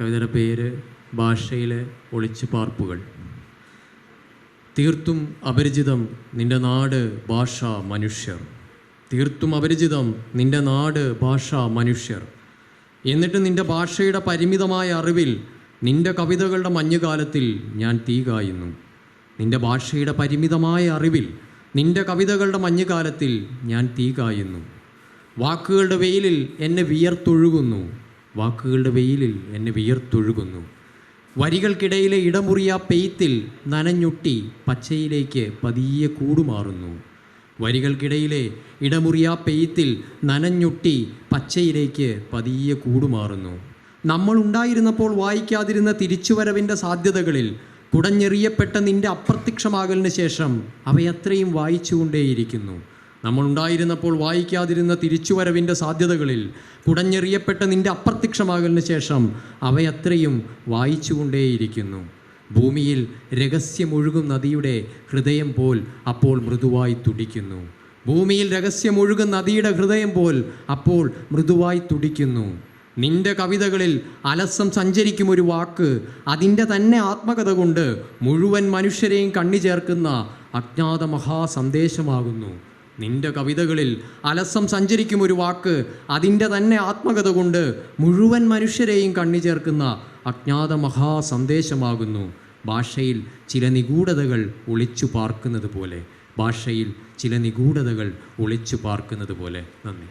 കവിതയുടെ പേര് ഭാഷയിലെ ഒളിച്ചു പാർപ്പുകൾ. തീർത്തും അപരിചിതം നിന്റെ നാട് ഭാഷ മനുഷ്യർ. തീർത്തും അപരിചിതം നിന്റെ നാട് ഭാഷ മനുഷ്യർ. എന്നിട്ട് നിന്റെ ഭാഷയുടെ പരിമിതമായ അറിവിൽ നിന്റെ കവിതകളുടെ മഞ്ഞുകാലത്തിൽ ഞാൻ തീ കായുന്നു. നിന്റെ ഭാഷയുടെ പരിമിതമായ അറിവിൽ നിന്റെ കവിതകളുടെ മഞ്ഞുകാലത്തിൽ ഞാൻ തീ കായുന്നു. വാക്കുകളുടെ വെയിലിൽ എന്നെ വിയർത്തൊഴുകുന്നു. വാക്കുകളുടെ വെയിലിൽ എന്നെ വിയർത്തൊഴുകുന്നു. വരികൾക്കിടയിലെ ഇടമുറിയ പെയ്ത്തിൽ നനഞ്ഞൊട്ടി പച്ചയിലേക്ക് പതിയെ കൂടുമാറുന്നു. വരികൾക്കിടയിലെ ഇടമുറിയ പെയ്ത്തിൽ നനഞ്ഞൊട്ടി പച്ചയിലേക്ക് പതിയെ കൂടുമാറുന്നു. നമ്മൾ ഉണ്ടായിരുന്നപ്പോൾ വായിക്കാതിരുന്ന തിരിച്ചുവരവിന്റെ സാധ്യതകളിൽ കുടഞ്ഞെറിയപ്പെട്ട നിന്റെ അപ്രത്യക്ഷമാകലിന് ശേഷം അവയത്രയും വായിച്ചുകൊണ്ടേയിരിക്കുന്നു. നമ്മൾ ഉണ്ടായിരുന്നപ്പോൾ വായിക്കാതിരുന്ന തിരിച്ചുവരവിന്റെ സാധ്യതകളിൽ കുടഞ്ഞെറിയപ്പെട്ട നിന്റെ അപ്രത്യക്ഷമാകലിന് ശേഷം അവയത്രയും വായിച്ചുകൊണ്ടേയിരിക്കുന്നു. ഭൂമിയിൽ രഹസ്യമൊഴുകും നദിയുടെ ഹൃദയം പോൽ അപ്പോൾ മൃദുവായി തുടിക്കുന്നു. ഭൂമിയിൽ രഹസ്യമൊഴുകും നദിയുടെ ഹൃദയം പോൽ അപ്പോൾ മൃദുവായി തുടിക്കുന്നു. നിന്റെ കവിതകളിൽ അലസം സഞ്ചരിക്കും ഒരു വാക്ക് അതിന്റെ തന്നെ ആത്മകഥ കൊണ്ട് മുഴുവൻ മനുഷ്യരെയും കണ്ണി ചേർക്കുന്ന അജ്ഞാത മഹാസന്ദേശമാകുന്നു നിന്റെ കവിതകളിൽ അലസം സഞ്ചരിക്കും ഒരു വാക്ക്. അതിന്റെ തന്നെ ആത്മകത കൊണ്ട് മുഴുവൻ മനുഷ്യരെയും കണ്ണി ചേർക്കുന്ന അജ്ഞാത മഹാസന്ദേശമാകുന്നു. ഭാഷയിൽ ചില നിഗൂഢതകൾ ഒളിച്ചു പാർക്കുന്നത് പോലെ ഭാഷയിൽ ചില നിഗൂഢതകൾ ഒളിച്ചു പാർക്കുന്നത് പോലെ നന്ദി.